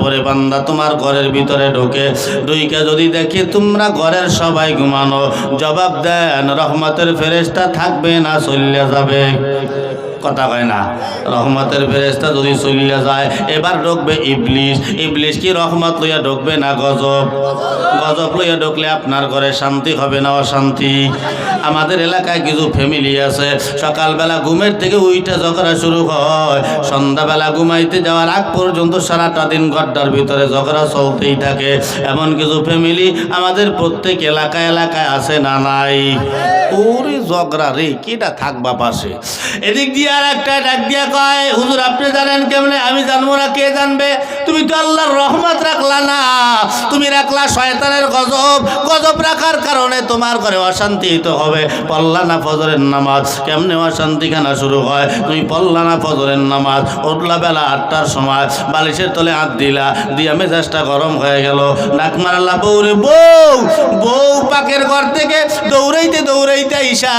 পরে বান্দা তোমার ঘরের ভিতরে ঢোকে। ঢুইকে যদি দেখি তোমরা ঘরের সবাই ঘুমানো, জবাব দেন, রহমতের ফেরেস্তা থাকবে না, চলিয়া যাবে। কথা হয় না। রহমতের ফেরেস্তা যদি চলিয়া যায়, এবার ঢুকবে ইবলিশ। ইবলিশ কি রহমত লইয়া ঢুকবে না গজব? গজব লইয়া ঢুকলে আপনার ঘরে শান্তি হবে না অশান্তি? আমাদের এলাকায় কিছু ফ্যামিলি আছে, সকালবেলা ঘুমের থেকে উইটা ঝগড়া শুরু হয়। সন্ধ্যাবেলা ঘুমাইতে যাওয়ার আগ পর্যন্ত সারাটা দিন ঘরটার ভিতরে ঝগড়া চলতেই থাকে। এমন কিছু ফ্যামিলি আমাদের প্রত্যেক এলাকা এলাকায় আছে না নাই? ওরে ঝগড়া রে কিটা থাকবা পাশে এদিক দিয়ে আর একটা ডাক দিয়া কয় হুজুর আপনি জানেন কেমনে? আমি জানব না কে জানবে? তুমি তো আল্লাহর রহমত রাখলা না। তুমি রাখলা শয়তানের গজব। গজব রাখার কারণে তোমার ঘরে অশান্তি তো হবে। পল্লা না ফজরের নামাজ, কেমনে অশান্তি খানা শুরু হয়? তুমি পল্লা না ফজরের নামাজ, উঠলা বেলা আটটার সময়, বালিশের তলে হাত দিলা, দিয়া মেজাজটা গরম হয়ে গেল। নাক মারালা, বউরে, বউ বউ পাকের ঘর থেকে দৌড়াইতে দৌড়াইতে ঈশা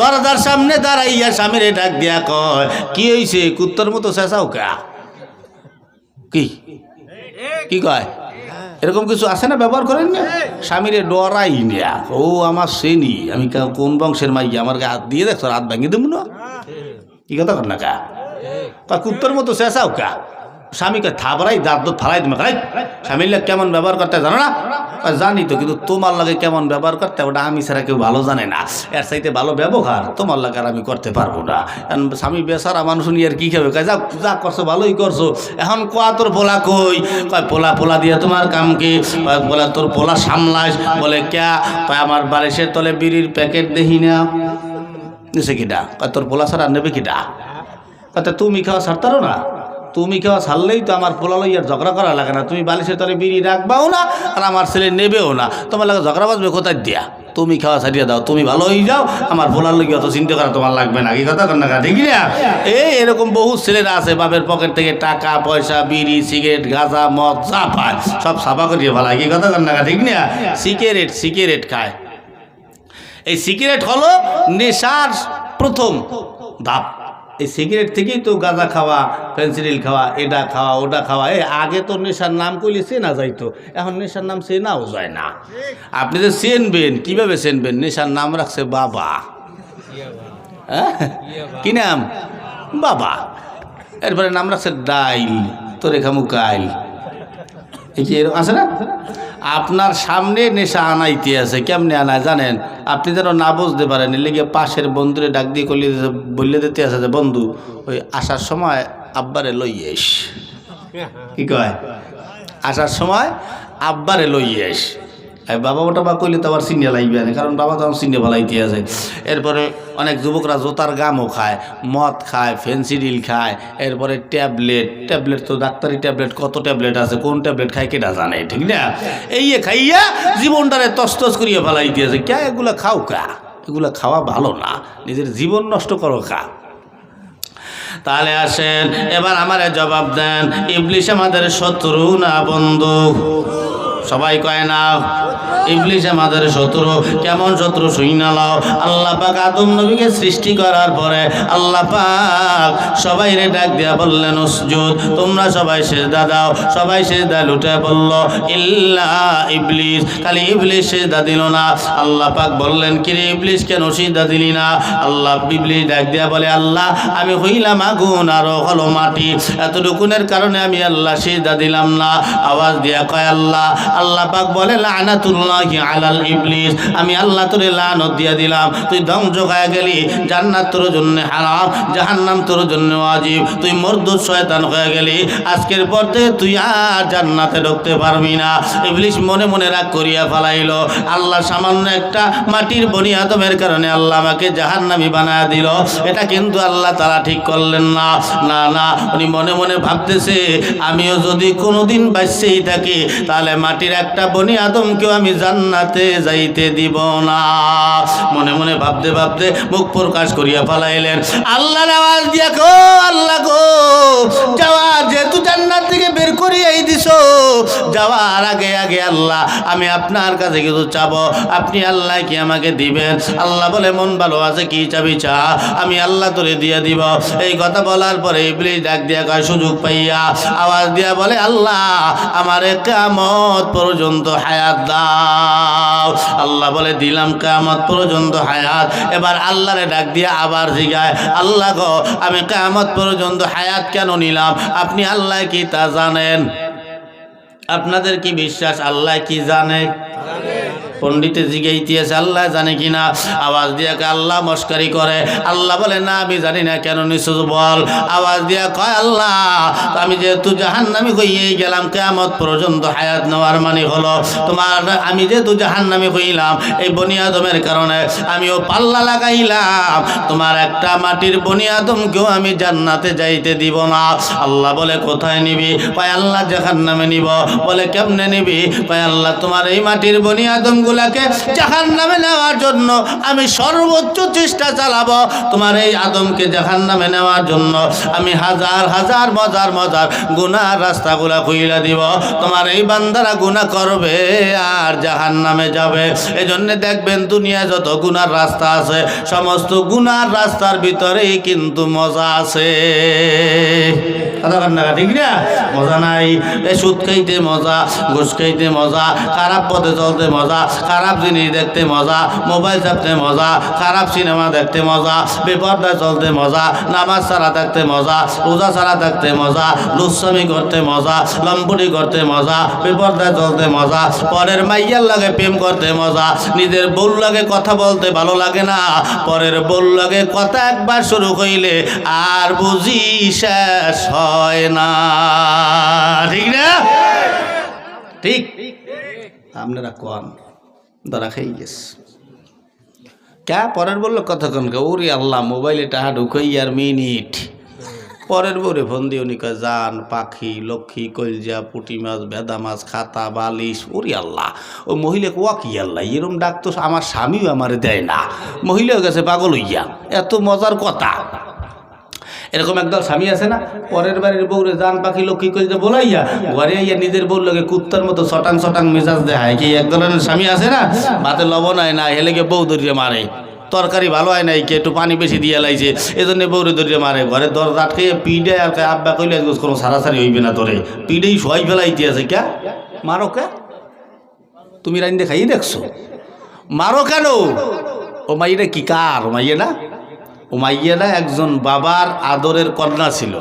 দরজার সামনে দাঁড়াইয়া স্বামীরে ডাক দিয়া কয়, কি হয়েছে কুত্তর মতো চেঁচাও কা? কি? কি কয়? এরকম কিছু আছে না ব্যবহার করেন না? স্বামীরে ডরাই না। ও আমার শ্রেণি, আমি কোন বংশের মাইয়া? আমার হাত দিয়ে দেখছ, হাত ভাঙিয়ে দেবো না? কি কথা কর না কা? কুত্তর মতো শেষাও কা? স্বামীকে থাবড়াই দাঁত ফালাই তুমি খাই স্বামীর লোক কেমন ব্যবহার করতে জানো না? জানি তো, কিন্তু তোমার লাগে কেমন ব্যবহার করতে, ওটা আমি ছাড়া কেউ ভালো জানে না। এর সাইতে ভালো ব্যবহার তোমার লাগে আর আমি করতে পারব না। এখন স্বামী বেসারা মানুষ নিয়ে আর কি খাবে? কয় যা যা করছ ভালোই করছ। এখন কোয়া তোর পোলা কই? কয়, পোলা পোলা দিয়ে তোমার কাম কি? বলে তোর পোলা সামলাস। বলে, ক্যা? কয়, আমার বালিশের তলে বিড়ির প্যাকেট দেখি না। নিছে কিটা কয়, তোর পোলা ছাড়া নেবে কিডা? কত তুমি খাওয়া ছাড়তারো না? তুমি খাওয়া ছাড়লেই তো আমার পোলা লইয়ার ঝগড়া করা লাগে না। তুমি বালিশের তলে বিড়ি রাখবাও না, আর আমার ছেলে নেবেও না। তোমার লাগে ঝগড়া বাজবে কোথায় দিয়া? তুমি খাওয়া ছাড়িয়ে দাও, তুমি ভালো হয়ে যাও, আমার পোলার লইয়া অত চিন্তা করা তোমার লাগবে না। কি কথা না ঠিক না এই এরকম বহু ছেলেরা আছে, বাপের পকেট থেকে টাকা, পয়সা, বিড়ি, সিগারেট, গাঁজা, মদ, যা পায়, সব সাফা করিয়ে ফেলায়। কি কথা না ঠিক না সিগারেট সিগারেট খায়। এই সিগারেট হলো নেশার প্রথম ধাপ। এই সিগারেট থেকেই তো গাঁজা খাওয়া ফেন্সিডিল খাওয়া, এটা খাওয়া, ওটা খাওয়া। এই আগে তো নেশার নাম কইলে চেনা যাইতো, এখন নেশার নাম চেনাও যায় না। আপনি যে চেনবেন, কীভাবে চেনবেন? নেশার নাম রাখছে বাবা। হ্যাঁ? কি নাম? বাবা। এরপরে নাম রাখছে ডাইল তোরে খামু কাইল এই যে এরকম আছে না? আপনার সামনে নেশা আনাইতে আছে, কেমনি আনায় জানেন? আপনি যেন না বুঝতে পারেন লিগে পাশের বন্ধুরে ডাক দিয়ে করলে বললে দিতে আছে যে, বন্ধু, ওই আসার সময় আব্বারে লইয়েস কি কয়? আসার সময় আব্বারে লইয়েস বাবা ওটা বা কইলে তো আবার চিনিয়ে লাগবে না, কারণ বাবা তখন চিনিয়ে ফেলাইতে আছে। এরপরে অনেক যুবকরা জোতার গামও খায়, মদ খায়, ফেন্সিডিল খায়, এরপরে ট্যাবলেট ট্যাবলেট তো ডাক্তারি ট্যাবলেট, কত ট্যাবলেট আছে, কোন ট্যাবলেট খায় কেটা জানে, ঠিক না? এই খাইয়া জীবনটারে তস্তস করিয়া ফেলাইতে আছে। কে এগুলা খাও কা? এগুলা খাওয়া ভালো না, নিজের জীবন নষ্ট করো খা তাহলে আসেন, এবার আমারে জবাব দেন, ইবলিশ আমাদের শত্রু না বন্ধু? সবাই কয় না ইবলিশ আমাদের শত্রু, কেমন শত্রু শুই না লাও। আল্লাহ পাক আদম নবীকে সৃষ্টি করার পরে আল্লাহ পাক সবাই রে ডাক দিয়া বললেন, উসজুদ, তোমরা সবাই সেজদা দাও, সবাই সেজদা লুটে বলল, ইল্লা ইবলিস। খালি ইবলিস সেজদা দিল না। আল্লাহ পাক বললেন কি রে ইবলিস, কেন সেজদা দিলি না? আল্লাহ ইবলিস ডাক দিয়া বলে, আল্লাহ, আমি হইলাম আগুন আর হলো মাটি। এতটুকুনের কারণে আমি আল্লাহ সেজদা দিলাম না। আওয়াজ দিয়া কয়, আল্লাহ আল্লাহ পাক বলে, লানাতুল্লাহি আলাল ইবলিস। আমি আল্লাহ তোরে লানত দিয়া দিলাম। তুই ধ্বংস হয়ে গেলি, জান্নাত তোর জন্য হারাম, জাহান্নাম তোর জন্য ওয়াজিব। তুই মর্দুদ শয়তান হয়ে গেলি, আজকের পর থেকে তুই আর জান্নাতে ঢুকতে পারবি না। ইবলিস মনে মনে রাগ করিয়া ফেলাইলো, আল্লাহ সামান্য একটা মাটির বনি আদমের কারণে আল্লাহ আমাকে জাহান্নামি বানায় দিল। এটা কিন্তু আল্লাহ তারা ঠিক করলেন না। না না, উনি মনে মনে ভাবতেছে, আমিও যদি কোনোদিন বাঁচতেই থাকি, তাহলে মাটির মাটির একটা বনি আদমকেও আমি জান্নাতে যাইতে দিব না। মনে মনে ভাবতে ভাবতে মুখ প্রকাশ করিয়া ফালাইলেন। আল্লাহর আওয়াজ দিয়া গো, আল্লাহ গো, যাওয়ার যেহেতু জান্নাত থেকে বের করিয়াই দিছ, যাওয়ার আগে আগে আল্লাহ, আমি আপনার কাছে কিছু চাবো, আপনি আল্লাহ কি আমাকে দিবেন? আল্লাহ বলে, মন ভালো আছে, কি চাবি চা? আমি আল্লাহ তোরে দিয়ে দিব। এই কথা বলার পরে ইবলিস ডাক দিয়া কয়, সুযোগ পাইয়া। আওয়াজ দিয়া বলে, আল্লাহ, আমারে কামত পর্যন্ত হায়াত দাও। আল্লাহ বলে, দিলাম কামত পর্যন্ত হায়াত। এবার আল্লাহরে ডাক দিয়ে আবার জিগায়, আল্লাহ গো, আমি কামত পর্যন্ত হায়াত কেন নিলাম? আপনি আল্লাহ কি তা জানেন? আপনাদের কি বিশ্বাস? আল্লাহ কি জানে? পণ্ডিতে জিগাইতেছে আল্লাহ জানে কিনা? আওয়াজ দিয়া আল্লাহ মস্কারি করে। আল্লাহ বলে, না, আমি জানি না, কেন নিশ্চয় বল? আওয়াজ দিয়া কয়, আল্লাহ, আমি যেহেতু জাহান নামি হইয়ে গেলাম কেমত পর্যন্ত হায়াত নেওয়ার মানে হলো, তোমার, আমি যেহেতু জাহান নামি হইলাম, এই বনিয়াদমের কারণে আমিও পাল্লা লাগাইলাম। তোমার একটা মাটির বনিয়াদমকেও আমি জান্নাতে যাইতে দিব না। আল্লাহ বলে, কোথায় নিবি? পায় আল্লাহ জাহান নামে নিব। বলে, কেমনে নিবি? পায় আল্লাহ, তোমার এই মাটির বনিয়াদম গুলাকে জাহান নামে নেওয়ার জন্য আমি সর্বোচ্চ চেষ্টা চালাবো। তোমার এই আদমকে জাহান নামে নেওয়ার জন্য আমি হাজার হাজার, মজার মজার গুনার রাস্তাগুলা খুইলা দিব। তোমার এই বান্দারা গুনাহ করবে আর জাহান নামে যাবে। এই জন্য দেখবেন দুনিয়া যত গুনার রাস্তা আছে, সমস্ত গুনার রাস্তার ভিতরেই কিন্তু মজা আছে। কথা কন ঠিক না? মজা নাই। এই সুদ খাইতে মজা, ঘুষ খাইতে মজা, খারাপ পথে চলতে মজা, খারাপ জিনিস দেখতে মজা, মোবাইল চাপতে মজা, খারাপ সিনেমা দেখতে মজা, বেপর্দায় চলতে মজা, নামাজ ছাড়া থাকতে মজা, রোজা ছাড়া থাকতে মজা লুসামি করতে মজা, লম্পুটি করতে মজা, বেপর্দায় চলতে মজা, পরের মাইয়ার লাগে প্রেম করতে মজা, নিজের বউর লাগে কথা বলতে ভালো লাগে না, পরের বউর লাগে কথা একবার শুরু হইলে আর বুঝি শেষ হয়। না। ঠিক না? ঠিক। আপনারা কন ধরা খেয়ে গেছে। ক্যা পরের বলল কতক্ষণ কে? ওরে আল্লাহ, মোবাইলে টাহা ঢুকাই আর মিনিট। পরের বরে ফোন দিয়ে উনি কয়, জান, পাখি, লক্ষ্মী, কলজা, পুটি মাছ, ভেদা মাছ, খাতা, বালিশ। ওরে আল্লাহ, ও মহিলাকে ওয়া কি আল্লাহ, এরম ডাক তো আমার স্বামীও আমারে দেয় না। মহিলাও গেছে পাগল হইয়া। এত মজার কথা। এরকম একদল স্বামী আছে না পরের বাড়ির বউরে জান পাখি লক্ষ্মী যে বলাইয়া ঘরে আইয়া নিজের বউর লগে কুত্তার মতো ছটাং ছটাং মেজাজ দেখায়। কি এক ধরনের স্বামী আছে না ভাতে লবণ হয় না হেলেকে বউ ধরিয়ে মারে। তরকারি ভালো হয় নাই কি একটু পানি বেশি দিয়ে লাইছে এই জন্য বউরে ধরিয়ে মারে। ঘরে দরজা আটকে পিডে আর কয়, আব্বা কইলে আজকে কোনো সারাসারি হইবে না তোরে। পিডেই সবাই ফেলাইতে আছে ক্যা মারো কে? তুমি রাইন দেখাই দেখছ? মারো কেন? ও মাইটা কি কার? মাইয়ে না? উমাইয়েরা একজন বাবার আদরের কন্যা ছিল।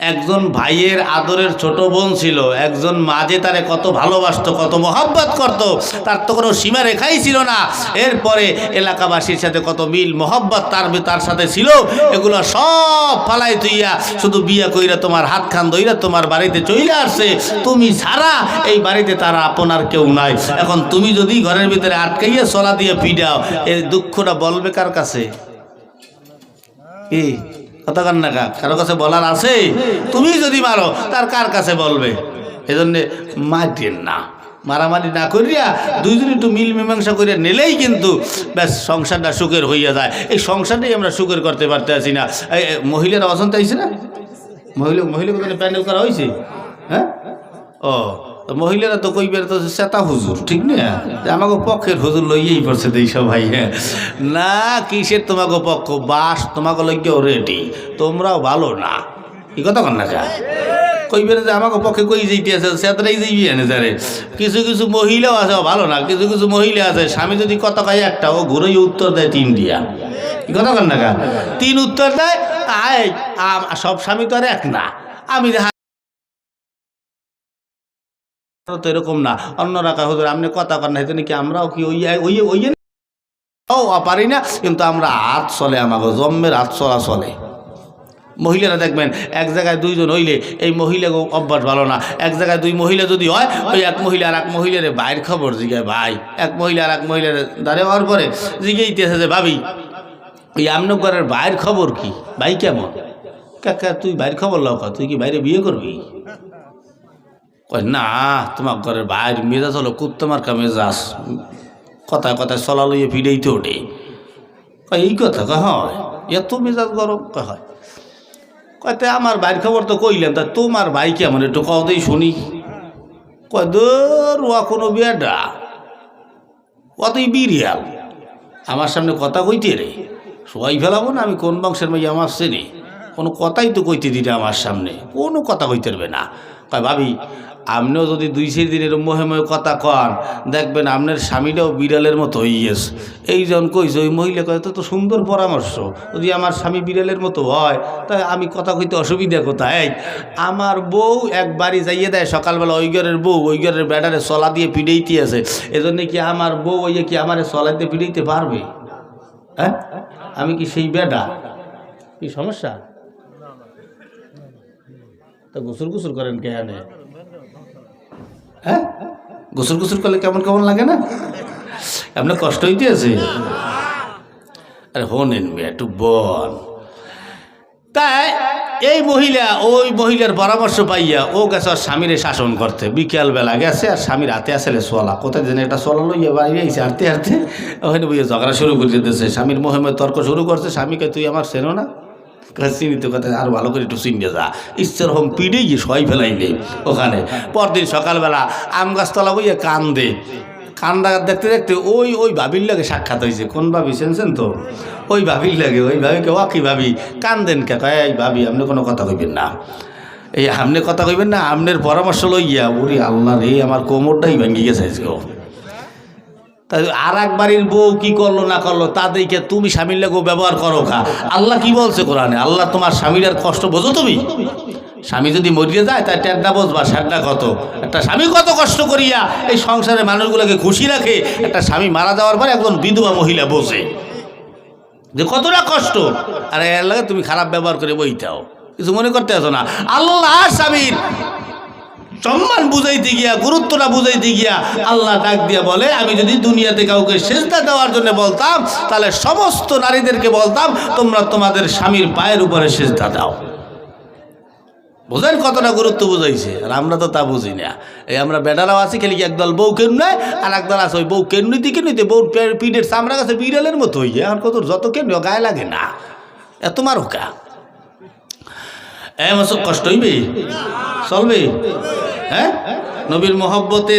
একজন ভাইয়ের আদরের ছোট বোন ছিল। একজন মাঝে তারে কত ভালোবাসত, কত মহব্বত করত, তার তো কোনো সীমা রেখাই ছিল না। এরপরে এলাকাবাসীর সাথে কত মিল, মহব্বত তার তার সাথে ছিল। এগুলো সব ফালাই তুইয়া শুধু বিয়া কইরা তোমার হাত খান দইরা তোমার বাড়িতে চলে আসছে। তুমি ছাড়া এই বাড়িতে তারা আপনার কেউ নাই। এখন তুমি যদি ঘরের ভিতরে আটকাইয়া চলা দিয়ে পিডাও এই দুঃখটা বলবে কার কাছে? কি? কারও কাছে বলার আছে? তুমি যদি মারো, তার কার কাছে বলবে? এজন্য মারতেন না। মারামারি না করিয়া দুইজন একটু মিল মীমাংসা করিয়া নিলেই কিন্তু ব্যাস সংসারটা সুখের হইয়া যায়। এই সংসারটাই আমরা সুখের করতে পারতে আছি না। এই মহিলারা আইছে না? মহিলা মহিলা প্যান্ডেল করা হয়েছে হ্যাঁ? ও। তো মহিলারা তো কইবার তো সেতা হুজুর, ঠিক না? আমাকে পক্ষের হুজুর লইয়েই পড়ছে দেই সবাই হ্যাঁ? না, কিসের তোমাকে পক্ষ? বাস তোমাকে লইকেও রেডি তোমরাও ভালো না। কি কথা কন না কইবেন যে আমাকে পক্ষে কই যাইতে আছে? সেতারাই যাইবি এনে যারে। কিছু কিছু মহিলাও আছে ভালো না। কিছু কিছু মহিলা আছে, স্বামী যদি কথা কয় একটা, ও ঘুরেই উত্তর দেয় তিন দিয়া। কথা কন না তিন উত্তর দেয়, আয় সব স্বামী তো আর এক না। আমি তো এরকম না। অন্য রাখা হুজুর আপনি কথা কর না কি আমরাও কি ওই ওই ওই ও পারি না কিন্তু আমরা হাত চলে আমাকে জন্মের হাত চলা চলে। মহিলারা দেখবেন এক জায়গায় দুইজন হইলে এই মহিলা অভ্যাস ভালো না। এক জায়গায় দুই মহিলা যদি হয় ওই এক মহিলা আর এক মহিলারে বাইরের খবর জিগায় ভাই এক মহিলা আর এক মহিলার দাঁড়িয়ে হওয়ার পরে জিগেইতেছে যে ভাবি ওই আমনগরের বাইরের খবর কি? ভাই কেমন? কাকা তুই বাইরের খবর লও কা, তুই কি বাইরে বিয়ে করবি? কয়, না, তোমার ঘরের বাইর মেজাজ হলো কুত্তমার কা মেজাজ। কথায় কথায় চলা লইয়ে ফিরেইতে ওঠে। কয়, এই কথা কয়, হয়। এত মেজাজ গরম? কয়, হয়। কয়, তে আমার বাইর খবর তো কইলেন তা তোমার ভাই কেমন একটু কওতেই শুনি। কয় দূর ওয়া কোনো বেডা। অতই বিরিয়াল আমার সামনে কথা কইতে রে। সবাই ফেলাবো না, আমি কোন বংশের মাইয়া আমার চেনে। কোনো কথাই তো কইতে দিতে আমার সামনে। কোনো কথা কইতে পারবে না। কয়, ভাবি, আপনিও যদি দুই, চার দিনের মহে মহে কথা কন, দেখবেন আপনার স্বামীটাও বিড়ালের মতো হইয়েছে এই জন কইছে, ওই মহিলা কয় তো সুন্দর পরামর্শ। যদি আমার স্বামী বিড়ালের মতো হয় তাই আমি কথা কইতে অসুবিধা কোথায়? আমার বউ একবারই যাইয়ে দেয় সকালবেলা, ওই ঘরের বউ, ওই ঘরের ব্যাটারে চলা দিয়ে পিড়েইতে আছে। এজন্য কি আমার বউ ওই কি আমারে চলাইতে পিড়াইতে পারবে? হ্যাঁ? আমি কি সেই বেডা কি সমস্যা? তা গোসল গোসল করেন কেন হ্যাঁ? গোসল গোসল করলে কেমন কেমন লাগে না? আপনার কষ্ট হইতে আছে? আরে হনেন একটু বল। তাই এই মহিলা, ওই মহিলার পরামর্শ পাইয়া ও গেছে ওর স্বামীরে শাসন করতে। বিকেলবেলা গেছে আর স্বামীর হাতে আসলে সোলা কোথায় যেন একটা সোলা লইয়া বাইরে আইসে হাঁটতে হাঁটতে। ওখানে বইয়ে ঝগড়া শুরু করে দিতেছে। স্বামীর মহিমে তর্ক শুরু করছে। স্বামীকে, তুই আমার চেনো না? চিনি তো কথা, আরও ভালো করে একটু চিনিয়ে যা। ঈশ্বর হোম পিড়ে গিয়ে সবাই ফেলাইলে ওখানে। পরদিন সকালবেলা আম গাছতলা বইয়ে কান দে কান্দা দেখতে দেখতে ওই ওই ভাবির লাগে সাক্ষাৎ হয়েছে। কোন ভাবি শুনছেন তো? ওই ভাবির লাগে, ওই ভাবিকে ও কি ভাবি। কান্দেন কে? এই ভাবি, আপনি কোনো কথা কইবেন না। এই আপনি কথা কইবেন না, আপনার পরামর্শ লইয়া, ওরে আল্লাহ রে, আমার কোমরটাই ভেঙে গেছে আজকেও। তাই আর এক বাড়ির বউ কি করল, না করল, তা দেখে তুমি স্বামীর লেগেও ব্যবহার করো খা। আল্লাহ কি বলছে কোরআনে? আল্লাহ তোমার স্বামীর আর কষ্ট বোঝো তুমি? স্বামী যদি মরিয়ে যায়, তাই ট্যাডটা বসবা স্যাডটা কত? একটা স্বামী কত কষ্ট করিয়া এই সংসারে মানুষগুলোকে খুশি রাখে? একটা স্বামী মারা যাওয়ার পর একজন বিধবা মহিলা বসে। যে কতটা কষ্ট? আর এর লাগে তুমি খারাপ ব্যবহার করে বইটাও কিছু মনে করতে আসো না। আল্লাহ স্বামীর সম্মান বুঝাইতে গিয়া, গুরুত্বটা বুঝাইতে গিয়া আল্লাহ ডাক দিয়া বলে, আমি যদি দুনিয়াতে কাউকে সেজদা দেওয়ার জন্য বলতাম, তাহলে সমস্ত নারীদেরকে বলতাম, তোমরা তোমাদের স্বামীর পায়ের উপরে সেজদা দাও। বোঝেন কতটা গুরুত্ব বুঝাইছে? আর আমরা তো তা বুঝি না। এই আমরা বেটারাও আছি, খেলি একদল বউ কেন নয় আর একদল আছে, ওই বউ কেন নিতে? কেন নিতে বউ পিঠের চামড়া কাছে বিড়ালের মতো হইয়া এখন কত যত কেন গায়ে লাগে না। এত এমন কষ্ট হইবে? চলবে? হ্যাঁ? নবীর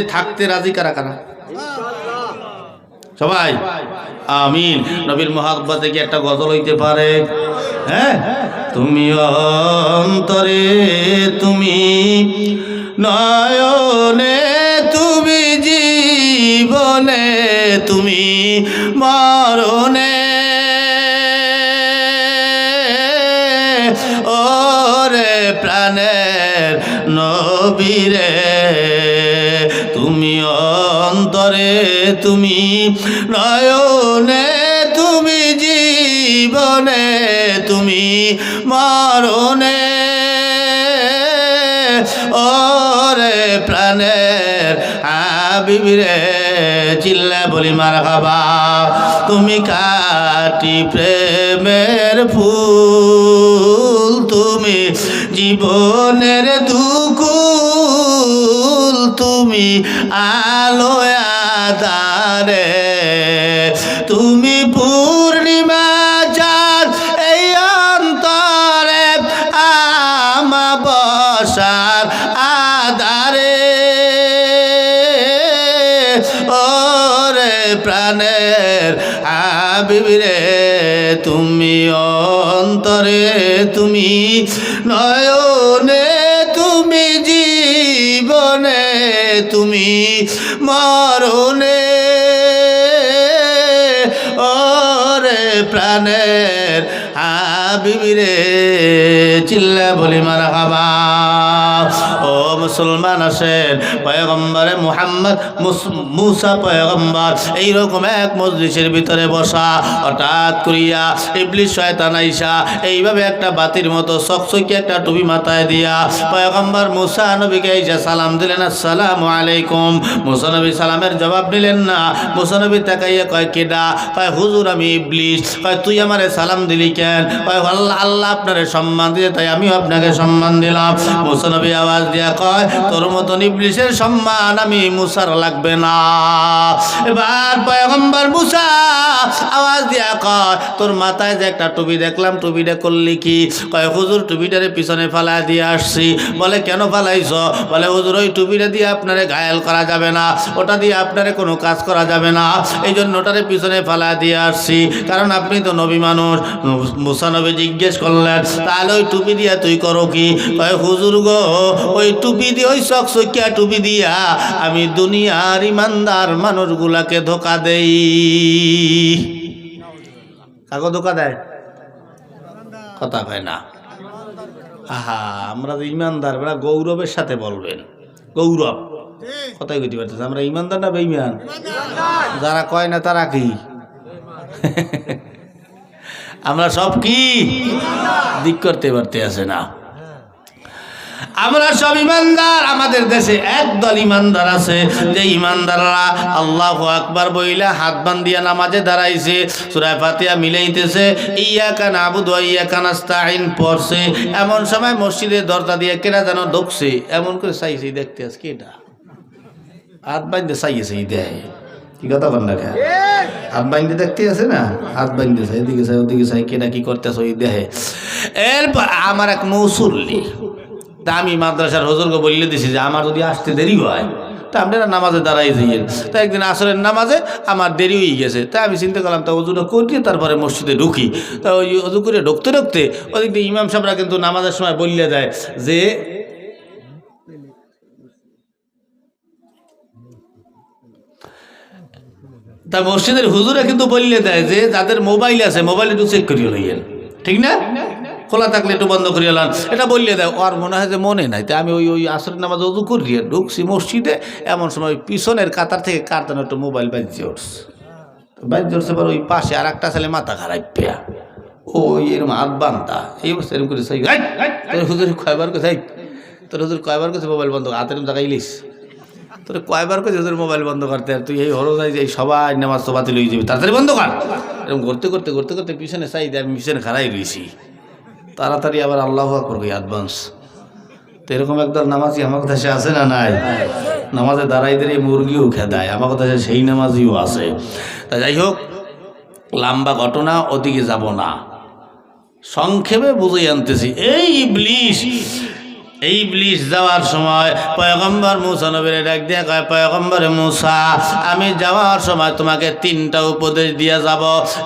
থাকতে রাজি কারা কারা? সবাই? আমিন। নবীর মোহাব্বতে কি একটা গজল হইতে পারে? হ্যাঁ? তুমি অন্তরে তুমি, নয়নে তুমি, জীবনে তুমি, মরণে নবীরে তুমি অন্তরে, তুমি নয়নে, তুমি জীবনে, তুমি মরণে। ওরে প্রাণের হাবিবিরে চিল্লা বলি মার খাবা তুমি কাটি প্রেমের ফুল, তুমি জীবনের দুকুল। তুমি আলোয়াদারে তুমি পূর্ণিমা চাঁদ এই অন্তরে আমা বসার আদারে ওরে প্রাণের হাবিবিরে তুমি অন্তরে, তুমি নয়নে তুমি মরণে ওরে প্রাণের হাবিবিরে চিল্লা বলি মারা খাবা ও মুসলমান আছেন পয়গম্বরে মুহাম্মদ, মুস- মুসা পয়গম্বর। এইরকম এক মজলিসের ভিতরে বসা, হঠাৎ করিয়া ইবলিশ শয়তান আইসা, এইভাবে একটা বাতির মতো চকচকি একটা টুপি মাথায় দিয়া পয়গম্বর মুসা নবীকে আইসা সালাম দিলেন, আসসালামু আলাইকুম। মুসা সালামের জবাব দিলেন না। মুসা নবী তাকাইয়া কয় কেডা কয়, হুজুর, আমি ইবলিশ কয়, তুই আমারে সালাম দিলি কেন? কয়, আল্লাহ আল্লাহ আপনারে সম্মান দিয়ে তাই আমিও আপনাকে সম্মান দিলাম। মুসানবী আওয়াজ দিয়া কয়, তোর মতন ইবলিশের সম্মান আমি মুসার লাগবে না। এবার পয়গম্বর মুসা আওয়াজ দিয়া কয়, তোর মাথায় যে একটা টুপি দেখলাম, টুপিটা করলি কি? কয়, হুজুর, টুপিটারে পিছনে ফালাই দিয়ে আসছি। বলে, কেন ফালাইছ? বলে, হুজুর, ওই টুপিটা দিয়ে আপনারে ঘায়াল করা যাবে না, ওটা দিয়ে আপনারে কোনো কাজ করা যাবে না। এই জন্য ওটারে পিছনে ফালা দিয়ে আসছি। কারণ আপনি তো নবী মানুষ। মুসা নবী জিজ্ঞেস করলেন, তাহলে ওই টুপি দিয়া তুই করো কি? কয়, হুজুর গো, ওই টুপি দিয়ে, ওই চকচকিয়া টুপি দিয়া আমি দুনিয়ার ইমানদার মানুষগুলাকে ধোকা দেই। কাকে ধোকা দেয়? কথা কয় না। আহা, আমরা তো ইমানদার বেড়া গৌরবের সাথে বলবেন। গৌরব। কথাই কইতে পারতেছে আমরা ইমানদার না বেইমান যারা কয় না তারা কি? আমরা সব কি? দিক করতে পারতে আছে না। আমরা সব ইমানদার, আমাদের দেশে একদল ইমানদার আছে। যে ইমানদাররা আল্লাহ আকবার বইলা হাত বান্ধিয়া নামাজে দাঁড়াইছে সুরায় ফাতিয়া মিলাইতেছে ইয়া কান আবুদ ইয়া কান আস্তাইন পড়ছে। এমন সময় মসজিদের দরজা দিয়ে কেনা যেন ঢুকছে। এমন করে চাইছে দেখতে আজকে এটা। হাত বান্ধে চাইছে দেয় কি কথা হাত দেখতে আছে না? হাত এদিকে ওদিকে চাই, কেনা কি ওই দেহে এরপর আমার এক মৌসুল্লি তা আমি মাদ্রাসার হজুরকে বললে দিছি যে, আমার যদি আসতে দেরি হয়, তা আপনারা নামাজে দাঁড়াই যাইয়েন। তা একদিন আসরের নামাজে আমার দেরি হয়ে গেছে। তা আমি চিন্তা করলাম, তা অজুটা করি তারপরে মসজিদে ঢুকি? তা ওই অজু করে ঢুকতে ঢুকতে? ওদিক দিয়ে ইমাম সাহেবরা কিন্তু নামাজের সময় বললে দেয় যে, তা মসজিদের হুজুরা কিন্তু বললে দেয় যে, যাদের মোবাইল আছে মোবাইল একটু চেক করিয়ে লইয়েন। ঠিক না? খোলা থাকলে একটু বন্ধ করিয়ে লান। এটা বললে দেয় ওর মনে হয় যে মনে নাই। তাই আমি ওই ওই আসরের নামাজ উজু করিয়ে ঢুকছি মসজিদে, এমন সময় পিছনের কাতার থেকে কার যেন একটা মোবাইল বাজিয়ে উঠছে বাজিয়ে উঠছে পর ওই পাশে আর একটা ছেলে মাথা খারাপ পেয়া। ওই এরকম হাত বান্ধা। এই অবস্থা এরকম করে সাই তোর হুজুর কয়বার কোথায় তোর হুজুর কয়বার করছে মোবাইল বন্ধ হাতের জায়গায় ইলিশ তোর কয়বার করে ওদের মোবাইল বন্ধ করতে? আর তুই এই হরো যাই এই সবাই নামাজ তো বাতিল হয়ে যাবে, তাড়াতাড়ি বন্ধ কর। এরকম করতে করতে করতে করতে পিছনে চাই আমি পিছনে খারাই রয়েছি তাড়াতাড়ি আবার আল্লাহ করবে অ্যাডভান্স তো এরকম একদল নামাজি আমার দেশে আছে না নাই? নামাজে দাঁড়াই দাঁড়িয়ে মুরগিও খেদায়, আমার দেশে সেই নামাজিও আছে। তা যাই হোক, লাম্বা ঘটনা, ওদিকে যাব না। সংক্ষেপে বুঝে আনতেছি। এই ইবলিশ এই ব্লিশ যাওয়ার সময় পয়গম্বর মুসা ডাক দিয়ে কয়, পয়গম্বরে মুসা, আমি যাওয়ার সময় তোমাকে তিনটা উপদেশ দিয়ে যাব।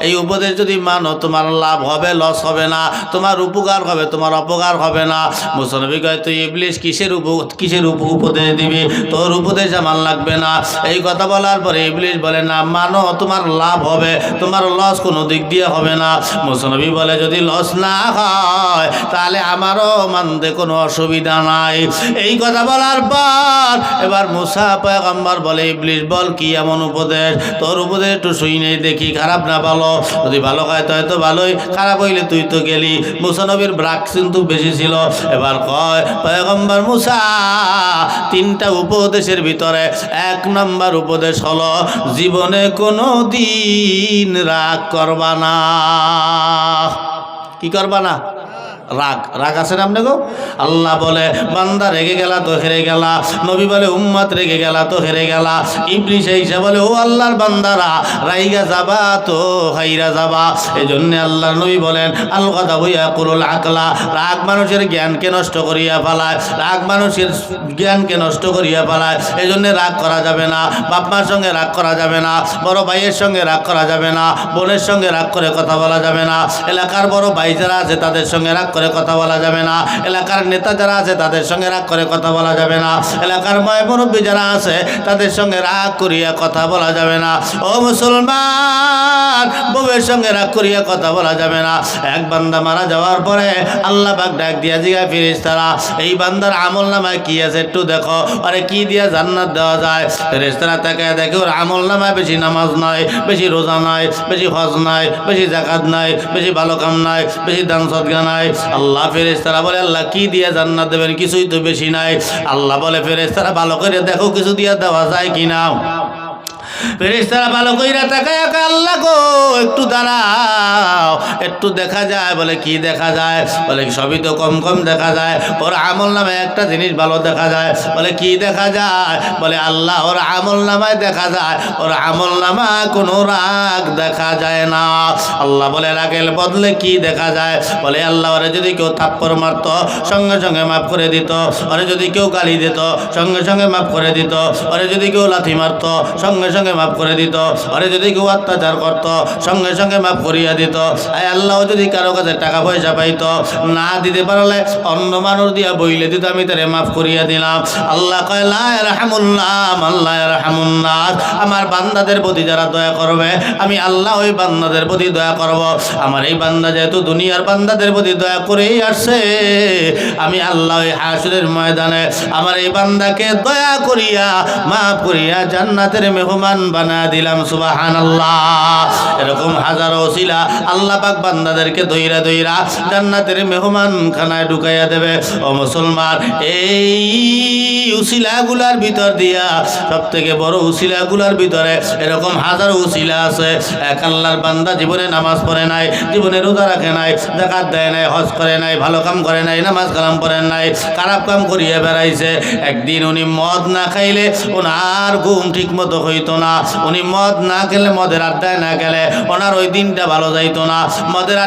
এই উপদেশ যদি মানো, তোমার লাভ হবে, লস হবে না। তোমার উপকার হবে, তোমার অপকার হবে না। মুসা নবী কয়, তুই ইবলিশ কিসের উপ কিসের উপ, উপদেশ দিবি? তোর উপদেশ আমার লাগবে না। এই কথা বলার পরে ইবলিশ বলে, না, মানো, তোমার লাভ হবে, তোমার লস কোনো দিক দিয়ে হবে না। মুসনবী বলে, যদি লস না হয়, তাহলে আমারও মানতে কোনো অসুবিধা নাই। এই কথা বলার পর এবার মুসা পয়গম্বর বলে ইবলিশ বল কি এমন উপদেশ? তোর উপদেশ একটু শুই নেই দেখি, খারাপ না ভালো যদি ভালো খায় তো ভালোই, খারাপ হইলে তুই তো গেলি। মুসানবীর ব্রাক কিন্তু বেশি ছিল। এবার কয়, পয়গম্বর মুসা, তিনটা উপদেশের ভিতরে এক নম্বর উপদেশ হলো, জীবনে কোনো দিন রাগ করবা না। কি করবা না? রাগ। রাগ আছে না গো? আল্লাহ বলে, বান্দা রেগে গেলা তো হেরে গেলা, নবী বলে, উম্মাত রেগে গেলা তো হেরে গেলা, ইবলিশ এইসা বলে, ও আল্লাহর বান্দারা, রাইগা যাবা তো হাইরা যাবা। এই জন্য আল্লাহ নবী বলেন আল কথা বইয়া কুরুল আকলা, রাগ মানুষের জ্ঞানকে নষ্ট করিয়া ফেলায়, রাগ মানুষের জ্ঞানকে নষ্ট করিয়া ফেলায়। এই জন্য রাগ করা যাবে না বাপ মার সঙ্গে রাগ করা যাবে না, বড় ভাইয়ের সঙ্গে রাগ করা যাবে না, বোনের সঙ্গে রাগ করে কথা বলা যাবে না। এলাকার বড় ভাই যারা আছে, তাদের সঙ্গে রাগ করে কথা বলা যাবে না। এলাকার নেতা যারা আছে, তাদের সঙ্গে রাগ করে কথা বলা যাবে না। এলাকার ময় মুরব্বী যারা আছে, তাদের সঙ্গে রাগ করিয়া কথা বলা যাবে না। ও মুসলমান, বউয়ের সঙ্গে রাগ করিয়া কথা বলা যাবে না। এক বান্দা মারা যাওয়ার পরে আল্লাহ পাক ডাক দিয়া জিগা ফিরিস তারা এই বান্দার আমল নামায় কি আছে একটু দেখো। আরে কি দিয়া জান্নাত দেওয়া যায়? ফেরেস্তারা তাকে দেখে, ওর আমল নামায় বেশি নামাজ নয় বেশি রোজা নয় বেশি হজ নয় বেশি জাকাত নাই, বেশি ভালো কাম নাই, বেশি দান সদগা নাই আল্লাহ ফেরেস্তারা বলে, আল্লাহ, কি দিয়ে জান্নাত দেবেন? কিছুই তো বেশি নাই। আল্লাহ বলে ফেরেস্তারা ভালো করে দেখো, কিছু দিয়ে দেওয়া যায় কি না ভালো কইরা তাকায় আল্লাহ গো, একটু দাঁড়াও। একটু দেখা যায়, বলে, কি দেখা যায়? বলে, সবই তো কম কম দেখা যায়। ওর আমল নামে একটা জিনিস ভালো দেখা যায়। বলে, কি দেখা যায়? বলে, আল্লাহ, ওর আমল নামায় দেখা যায়। ওর আমল নামায় কোনো রাগ দেখা যায় না। আল্লাহ বলে, রাগের বদলে কি দেখা যায়? বলে, আল্লাহ, ওরে যদি কেউ থাপ্পড় মারতো, সঙ্গে সঙ্গে মাফ করে দিত। ওরে যদি কেউ গালি দিত, সঙ্গে সঙ্গে মাফ করে দিত। ওরে যদি কেউ লাথি মারতো, সঙ্গে সঙ্গে মাফ করে দিত। ওরে যদি কেউ অত্যাচার করতো, সঙ্গে সঙ্গে মাফ করিয়া দিত। আয় আল্লাহ, যদি কারও কাছে টাকা পয়সা পাইতো, না দিতে পারলে অন্য মানুষ দিয়া বইলে দিত, আমি তারে মাফ করিয়া দিলাম। আল্লাহ কয় আল্লাহ রাহমুন্নাস আমার বান্দাদের প্রতি যারা দয়া করবে, আমি আল্লাহ ওই বান্দাদের প্রতি দয়া করব। আমার এই বান্দা যেহেতু দুনিয়ার বান্দাদের প্রতি দয়া করেই আসছে, আমি আল্লাহ ওই হাসুরের ময়দানে আমার এই বান্দাকে দয়া করিয়া, মাফ করিয়া জান্নাতের মেহমান বানা দিলাম সুবাহান আল্লাহ এরকম হাজারো ওসিলা আল্লাহ পাক বান্দাদেরকে দইরা দইরা জান্নাতের মেহমান খানায় ঢুকাইয়া দেবে। ও মুসলমান, এই উসিলাগুলার ভিতর দিয়া সব থেকে বড় উসিলাগুলার ভিতরে এরকম হাজারো উসিলা আছে। এক আল্লাহর বান্দা জীবনে নামাজ পড়ে নাই, জীবনে রোজা রাখে নাই জাকাত দেয় নাই, হজ করে নাই, ভালো কাম করে নাই, নামাজ কালাম করেন নাই, খারাপ কাম করিয়া বেড়াইছে। একদিন উনি মদ না খাইলে ওনার ঘুম ঠিক মতো হইতো না। উনি মদ না খেলে, মদের আড্ডায় না গেলে, ওনার ওই দিনটা ভালো যাইতো না। মদের